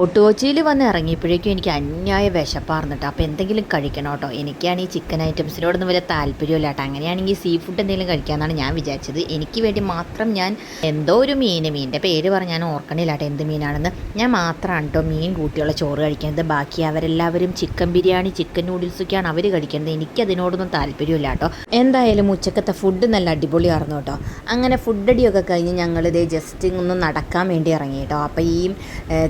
ഒട്ടുകൊച്ചിയിൽ വന്ന് ഇറങ്ങിയപ്പോഴേക്കും എനിക്ക് അന്യായ വിശപ്പാർന്നിട്ട് അപ്പോൾ എന്തെങ്കിലും കഴിക്കണം കേട്ടോ. എനിക്കാണെങ്കിൽ ചിക്കൻ ഐറ്റംസിനോടൊന്നും വലിയ താല്പര്യമില്ല കേട്ടോ. അങ്ങനെയാണെങ്കിൽ സീ ഫുഡ് എന്തെങ്കിലും കഴിക്കാമെന്നാണ് ഞാൻ വിചാരിച്ചത്. എനിക്ക് വേണ്ടി മാത്രം ഞാൻ എന്തോ ഒരു മീൻ മീനിന്റെ പേര് പറഞ്ഞാൽ ഓർക്കണില്ല കേട്ടോ എന്ത് മീനാണെന്ന്. ഞാൻ മാത്രമാണ് കേട്ടോ മീൻ കൂട്ടിയുള്ള ചോറ് കഴിക്കുന്നത്. ബാക്കി അവരെല്ലാവരും ചിക്കൻ ബിരിയാണി ചിക്കൻ നൂഡിൽസൊക്കെയാണ് അവർ കഴിക്കുന്നത്. എനിക്കതിനോടൊന്നും താല്പര്യമില്ല കേട്ടോ. എന്തായാലും ഉച്ചക്കത്തെ ഫുഡ് നല്ല അടിപൊളിയായിരുന്നു കേട്ടോ. അങ്ങനെ ഫുഡ് അടിയൊക്കെ കഴിഞ്ഞ് ഞങ്ങളിതേ ജസ്റ്റ് ഒന്ന് നടക്കാൻ വേണ്ടി ഇറങ്ങി കേട്ടോ. അപ്പോൾ ഈ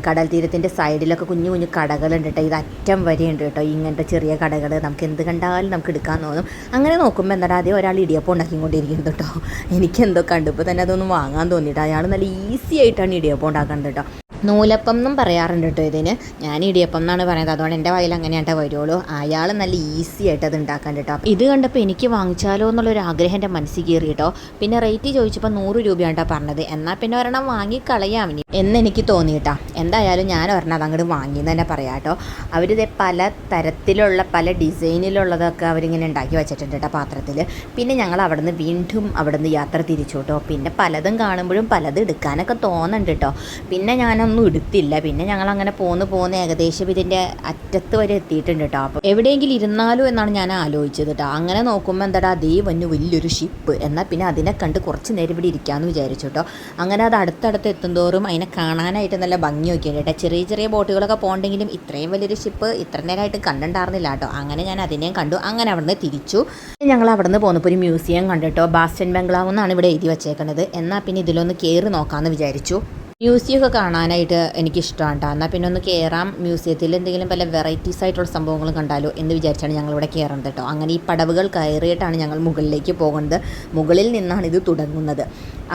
കടൽ കടൽ തീരത്തിന്റെ സൈഡിലൊക്കെ കുഞ്ഞു കുഞ്ഞു കടകളുണ്ട് കേട്ടോ ഇത് അറ്റം വരെയുണ്ട് കേട്ടോ ഇങ്ങനത്തെ ചെറിയ കടകൾ നമുക്ക് എന്ത് കണ്ടാലും നമുക്ക് എടുക്കാൻ തോന്നും. അങ്ങനെ നോക്കുമ്പോൾ എന്താ ആദ്യം ഒരാൾ ഇടിയപ്പം ഉണ്ടാക്കിക്കൊണ്ടിരിക്കുന്നത് കേട്ടോ എനിക്കെന്തോ കണ്ടപ്പോൾ തന്നെ അതൊന്നും വാങ്ങാൻ തോന്നിയിട്ട് അയാൾ നല്ല ഈസി ആയിട്ടാണ് ഇടിയപ്പം ഉണ്ടാക്കുന്നത് കേട്ടോ നൂലപ്പം എന്നും പറയാറുണ്ട് കേട്ടോ ഇതിന്. ഞാൻ ഇടിയപ്പം എന്നാണ് പറയുന്നത്. അതുകൊണ്ട് എന്റെ വായിൽ അങ്ങനെയാട്ടെ വരുള്ളൂ. അയാൾ നല്ല ഈസി ആയിട്ട് അത് ഉണ്ടാക്കാൻ കേട്ടോ. ഇത് കണ്ടപ്പോൾ എനിക്ക് വാങ്ങിച്ചാലോ എന്നുള്ളൊരു ആഗ്രഹം എന്റെ മനസ്സിൽ കയറി കേട്ടോ. പിന്നെ റേറ്റ് ചോദിച്ചപ്പോൾ നൂറ് രൂപയാണ് കേട്ടോ പറഞ്ഞത്. എന്നാൽ പിന്നെ ഒരെണ്ണം വാങ്ങി കളയാം ഇനി. എന്ന് എനിക്ക് തോന്നി കേട്ടോ. എന്തായാലും ഞാൻ ഒരെണ്ണം അങ്ങോട്ട് വാങ്ങി എന്ന് തന്നെ പറയാം കേട്ടോ. അവരിത് പല തരത്തിലുള്ള പല ഡിസൈനിലുള്ളതൊക്കെ അവരിങ്ങനെ ഉണ്ടാക്കി വെച്ചിട്ടുണ്ട് കേട്ടോ പാത്രത്തിൽ പിന്നെ ഞങ്ങൾ അവിടുന്ന് വീണ്ടും അവിടുന്ന് യാത്ര തിരിച്ചു കേട്ടോ. പിന്നെ പലതും കാണുമ്പോഴും പലതും എടുക്കാനൊക്കെ തോന്നുന്നുണ്ട് കേട്ടോ. പിന്നെ ഞാനൊന്നും എടുത്തില്ല. പിന്നെ ഞങ്ങൾ അങ്ങനെ പോന്ന് പോന്ന് ഏകദേശം ഇതിന്റെ അറ്റത്ത് വരെ എത്തിയിട്ടുണ്ട് കേട്ടോ അപ്പോൾ എവിടെയെങ്കിലും ഇരുന്നാലോ എന്നാണ് ഞാൻ ആലോചിച്ചത് കേട്ടോ അങ്ങനെ നോക്കുമ്പോൾ എന്താടാ അതേ വന്നു വലിയൊരു ഷിപ്പ് എന്നാൽ പിന്നെ അതിനെ കണ്ട് കുറച്ച് നേരം ഇവിടെ ഇരിക്കാമെന്ന് വിചാരിച്ചു കേട്ടോ അങ്ങനെ അത് അടുത്തടുത്ത് എത്തുന്തോറും അതിനെ കാണാനായിട്ട് നല്ല ഭംഗി നോക്കിയാണ് കേട്ടോ ചെറിയ ചെറിയ ബോട്ടുകളൊക്കെ പോകണ്ടെങ്കിലും ഇത്രയും വലിയൊരു ഷിപ്പ് ഇത്ര നേരമായിട്ട് കണ്ടിട്ടുണ്ടായിരുന്നില്ല കേട്ടോ അങ്ങനെ ഞാൻ അതിനെയും കണ്ടു. അങ്ങനെ അവിടുന്ന് തിരിച്ചു. ഞങ്ങൾ അവിടുന്ന് പോന്നപ്പോൾ ഒരു മ്യൂസിയം കണ്ടിട്ടോ ബാസ്റ്റൻ ബംഗ്ലാവ് എന്നാണ് ഇവിടെ എഴുതി വച്ചേക്കുന്നത് എന്നാൽ പിന്നെ ഇതിലൊന്ന് കയറി നോക്കാമെന്ന് വിചാരിച്ചു. മ്യൂസിയം ഒക്കെ കാണാനായിട്ട് എനിക്കിഷ്ടമാണ് കേട്ടോ എന്നാൽ പിന്നെ ഒന്ന് കയറാം മ്യൂസിയത്തിൽ എന്തെങ്കിലും പല വെറൈറ്റീസ് ആയിട്ടുള്ള സംഭവങ്ങൾ കണ്ടാലോ എന്ന് വിചാരിച്ചാണ് ഞങ്ങൾ ഇവിടെ കയറുന്നത് കേട്ടോ അങ്ങനെ ഈ പടവുകൾ കയറിയിട്ടാണ് ഞങ്ങൾ മുകളിലേക്ക് പോകുന്നത്. മുകളിൽ നിന്നാണ് ഇത് തുടങ്ങുന്നത്.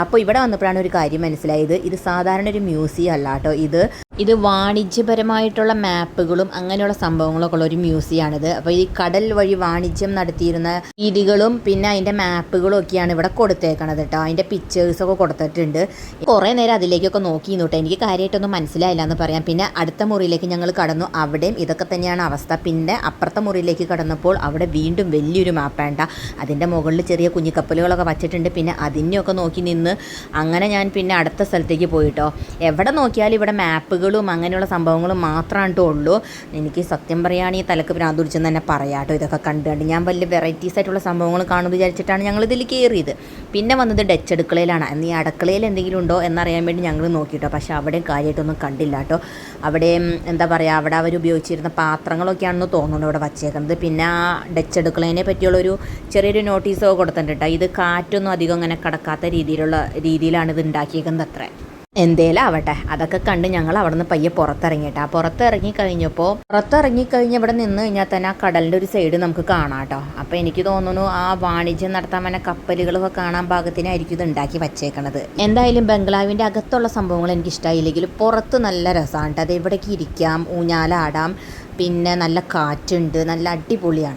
അപ്പോൾ ഇവിടെ വന്നപ്പോഴാണ് ഒരു കാര്യം മനസ്സിലായത്. ഇത് സാധാരണ ഒരു മ്യൂസിയം അല്ല കേട്ടോ ഇത് ഇത് വാണിജ്യപരമായിട്ടുള്ള മാപ്പുകളും അങ്ങനെയുള്ള സംഭവങ്ങളൊക്കെ ഉള്ള ഒരു മ്യൂസിയമാണിത് അപ്പോൾ ഈ കടൽ വഴി വാണിജ്യം നടത്തിയിരുന്ന രീതികളും പിന്നെ അതിന്റെ മാപ്പുകളും ഒക്കെയാണ് ഇവിടെ കൊടുത്തേക്കണത് കേട്ടോ അതിന്റെ പിക്ചേഴ്സൊക്കെ കൊടുത്തിട്ടുണ്ട്. കുറേ നേരം അതിലേക്കൊക്കെ നോക്കി നിന്നു കേട്ടോ എനിക്ക് കാര്യമായിട്ടൊന്നും മനസ്സിലായില്ല എന്ന് പറയാം. പിന്നെ അടുത്ത മുറിയിലേക്ക് ഞങ്ങൾ കടന്നു. അവിടെയും ഇതൊക്കെ തന്നെയാണ് അവസ്ഥ. പിന്നെ അപ്പുറത്തെ മുറിയിലേക്ക് കടന്നപ്പോൾ അവിടെ വീണ്ടും വലിയൊരു മാപ്പാണ്ട അതിന്റെ മുകളിൽ ചെറിയ കുഞ്ഞിക്കപ്പലുകളൊക്കെ വച്ചിട്ടുണ്ട്. പിന്നെ അതിനെയൊക്കെ നോക്കി നിന്ന് അങ്ങനെ ഞാൻ പിന്നെ അടുത്ത സ്ഥലത്തേക്ക് പോയിട്ടോ എവിടെ നോക്കിയാലും ഇവിടെ മാപ്പുകളും അങ്ങനെയുള്ള സംഭവങ്ങളും മാത്രമാണ് ഉള്ളൂ. എനിക്ക് സത്യം പറയുകയാണെങ്കിൽ തലക്ക് ഭ്രാന്ത് പിടിച്ചെന്ന് തന്നെ പറയാം കേട്ടോ ഇതൊക്കെ കണ്ട് കണ്ട് ഞാൻ വലിയ വെറൈറ്റീസ് ആയിട്ടുള്ള സംഭവങ്ങൾ കാണുമെന്ന് വിചാരിച്ചിട്ടാണ് ഞങ്ങൾ ഇതിൽ കയറിയത് പിന്നെ വന്നത് ഡച്ച് അടുക്കളയിലാണ്. ഈ അടുക്കളയിൽ എന്തെങ്കിലും ഉണ്ടോ എന്നറിയാൻ വേണ്ടി ഞങ്ങൾ നോക്കിയിട്ടോ പക്ഷേ അവിടെയും കാര്യമായിട്ടൊന്നും കണ്ടില്ല കേട്ടോ. അവിടെ എന്താ പറയുക അവിടെ അവർ ഉപയോഗിച്ചിരുന്ന പാത്രങ്ങളൊക്കെയാണെന്ന് തോന്നുന്നു ഇവിടെ വച്ചേക്കുന്നത്. പിന്നെ ആ ഡച്ച് അടുക്കളേനെ പറ്റിയുള്ളൊരു ചെറിയൊരു നോട്ടീസോ കൊടുത്തിട്ടുണ്ട് ഇത് കാറ്റൊന്നും അധികം അങ്ങനെ കടക്കാത്ത രീതിയിലുള്ള രീതിയിലാണ് ഇത് ഉണ്ടാക്കിയേക്കുന്നത് അത്രേ. എന്തേലും ആവട്ടെ അതൊക്കെ കണ്ട് ഞങ്ങൾ അവിടെ നിന്ന് പയ്യെ പുറത്തിറങ്ങിയിട്ട്. ആ പുറത്തിറങ്ങി കഴിഞ്ഞപ്പോൾ പുറത്തിറങ്ങി കഴിഞ്ഞ് ഇവിടെ നിന്ന് കഴിഞ്ഞാൽ തന്നെ ആ കടലിന്റെ ഒരു സൈഡ് നമുക്ക് കാണാം കേട്ടോ. അപ്പോൾ എനിക്ക് തോന്നുന്നു ആ വാണിജ്യം നടത്താൻ വന്ന കപ്പലുകളൊക്കെ കാണാൻ പാകത്തിനായിരിക്കും ഇത് ഉണ്ടാക്കി വച്ചേക്കണത്. എന്തായാലും ബംഗ്ലാവിന്റെ അകത്തുള്ള സംഭവങ്ങൾ എനിക്ക് ഇഷ്ടമായില്ലെങ്കിലും പുറത്ത് നല്ല രസമാണ് കേട്ടോ. അത് എവിടേക്ക് ഇരിക്കാം ഊഞ്ഞാലാടാം. പിന്നെ നല്ല കാറ്റുണ്ട് നല്ല അടിപൊളിയാണ്.